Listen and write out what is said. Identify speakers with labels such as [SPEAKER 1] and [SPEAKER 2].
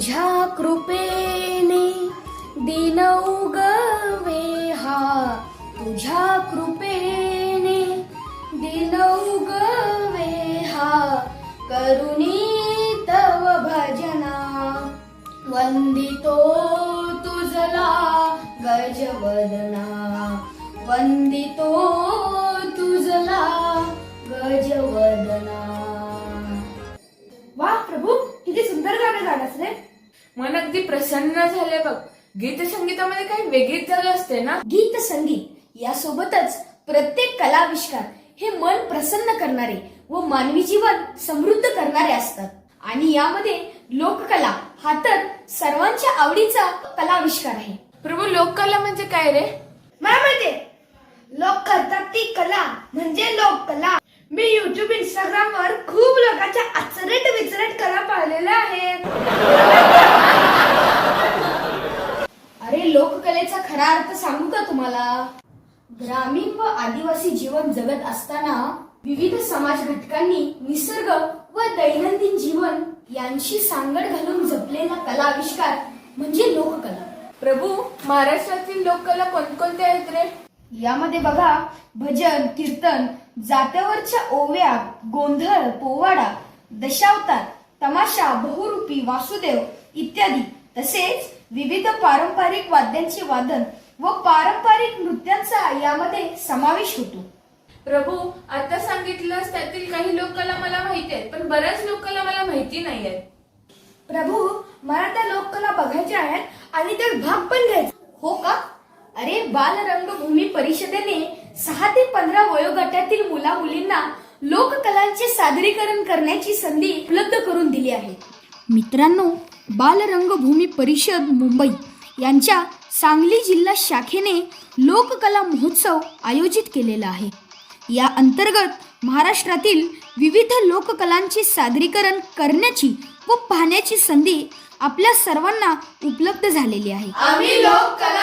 [SPEAKER 1] तुझ्या कृपेने दिन उगवे हा. तुझ्या कृपेने दिन उगवे हा. करुणी तव भजना वंदितो तुझला गजवदना. वंदितो
[SPEAKER 2] अगदी प्रसन्न झाले बघ. गीत संगीतामध्ये काही वेगळीच झालं असते ना?
[SPEAKER 1] गीत संगीत यासोबतच प्रत्येक कलाविष्कार हे मन प्रसन्न करणारे व मानवी जीवन समृद्ध करणारे असतात. आणि यामध्ये लोककला हा तर सर्वांच्या आवडीचा कलाविष्कार आहे.
[SPEAKER 2] प्रभू लोककला म्हणजे काय रे?
[SPEAKER 1] मला माहितीये लोक करतात ती कला म्हणजे लोककला. मी युट्यूब इंस्टाग्राम वर खूप लोकांच्या आचरट विचरट कला पाहिलेल्या आहेत अरे लोककलेचा खरा अर्थ सांगू का तुम्हाला? ग्रामीण व आदिवासी जीवन जगत असताना विविध समाज घटकांनी निसर्ग व दैनंदिन जीवन यांची सांगड घालून जपलेला कला आविष्कार म्हणजे लोककला.
[SPEAKER 2] प्रभू महाराष्ट्रातील लोककला कोणकोणत्या आहेत रे?
[SPEAKER 1] यामध्ये बघा भजन कीर्तन जात्यावरच्या ओव्या गोंधळ पोवाडा दशावतार तमाशा बहुरूपी वासुदेव इत्यादी. तसेच विविध पारंपरिक वाद्यांचे वादन व पारंपरिक नृत्यांचा यामध्ये समावेश होतो.
[SPEAKER 2] प्रभू आता सांगितलंस त्यातील काही लोककला मला माहिती आहेत पण बऱ्याच लोककला मला माहिती नाही आहेत
[SPEAKER 1] प्रभू मला त्या लोककला बघायच्या आहेत आणि त्यात भाग पण घ्यायचा. हो का? अरे बाल रंगभूमी परिषदेने सहा ते पंधरा वयोगटातील मुला मुलींना लोककलांचे सादरीकरण करण्याची संधी उपलब्ध करून दिली आहे. मित्रांनो बालरंगभूमी परिषद मुंबई यांच्या सांगली जिल्हा शाखेने लोककला महोत्सव आयोजित केलेला आहे. या अंतर्गत महाराष्ट्रातील विविध लोककलांचे सादरीकरण करण्याची व पाहण्याची संधी आपल्या सर्वांना उपलब्ध झालेली आहे.
[SPEAKER 2] आम्ही लोककला